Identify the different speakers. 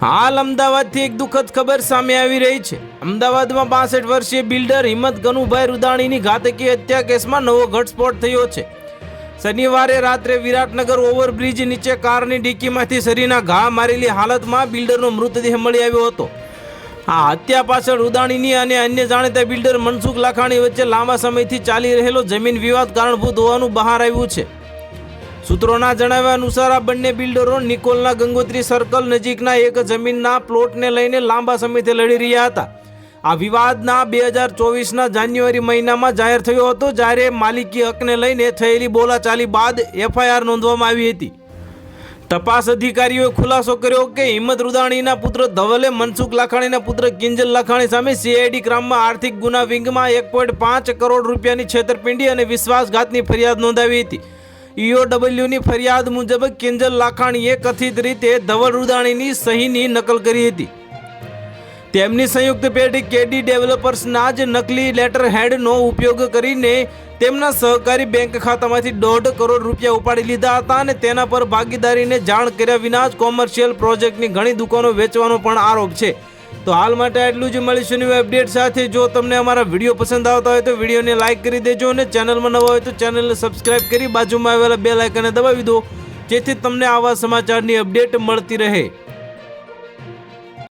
Speaker 1: હાલ અમદાવાદથી એક દુઃખદ ખબર સામે આવી રહી છે. અમદાવાદમાં બાસઠ વર્ષીય બિલ્ડર હિંમત ગનુભાઈ રૂદાણીની ઘાતકી હત્યા કેસમાં નવો ઘટસ્ફોટ થયો છે. શનિવારે રાત્રે વિરાટનગર ઓવરબ્રિજ નીચે કારની ડીકીમાંથી શરીરના ઘા મારેલી હાલતમાં બિલ્ડરનો મૃતદેહ મળી આવ્યો હતો. આ હત્યા પાછળ રૂદાણીની અને અન્ય જાણીતા બિલ્ડર મનસુખ લાખાણી વચ્ચે લાંબા સમયથી ચાલી રહેલો જમીન વિવાદ કારણભૂત હોવાનું બહાર આવ્યું છે. સૂત્રોના જણાવ્યા અનુસાર આ બંને બિલ્ડરો નિકોલના ગંગોત્રી સર્કલ નજીકના એક જમીનના પ્લોટને લઈને લાંબા સમયથી લડી રહ્યા હતા. આ વિવાદના બે હજાર ચોવીસના જાન્યુઆરી મહિનામાં જાહેર થયો હતો, જ્યારે માલિકી હકને લઈને થયેલી બોલાચાલી બાદ એફઆઈઆર નોંધવામાં આવી હતી. તપાસ અધિકારીઓએ ખુલાસો કર્યો કે હિંમત રૂદાણીના પુત્ર ધવલે, મનસુખ લાખાણીના પુત્ર કિંજલ લાખાણી સામે સીઆઈડી ક્રામમાં આર્થિક ગુના વિંગમાં એક પોઈન્ટ પાંચ કરોડ રૂપિયાની છેતરપિંડી અને વિશ્વાસઘાતની ફરિયાદ નોંધાવી હતી. ઈઓડબલ્યુની ફરિયાદ મુજબ કિંજલ લાખાણીએ કથિત રીતે ધવલ રૂદાણીની સહીની નકલ કરી હતી. તેમની સંયુક્ત પેઢી કેડી ડેવલપર્સના જ નકલી લેટર હેડનો ઉપયોગ કરીને તેમના સહકારી બેંક ખાતામાંથી દોઢ કરોડ રૂપિયા ઉપાડી લીધા હતા અને તેના પર ભાગીદારીને જાણ કર્યા વિના જ કોમર્શિયલ પ્રોજેક્ટની ઘણી દુકાનો વેચવાનો પણ આરોપ છે. તો હાલ માટે આટલું જ. મળીશું નવી અપડેટ સાથે. જો તમને અમારા વીડિયો પસંદ આવતા હોય તો વિડીયોને લાઇક કરી દેજો અને ચેનલમાં નવા હોય તો ચેનલને સબસ્ક્રાઇબ કરી બાજુમાં આવેલા બે લાઇકને દબાવી દો. જેથી તમને આવા સમાચારની અપડેટ મળતી રહે.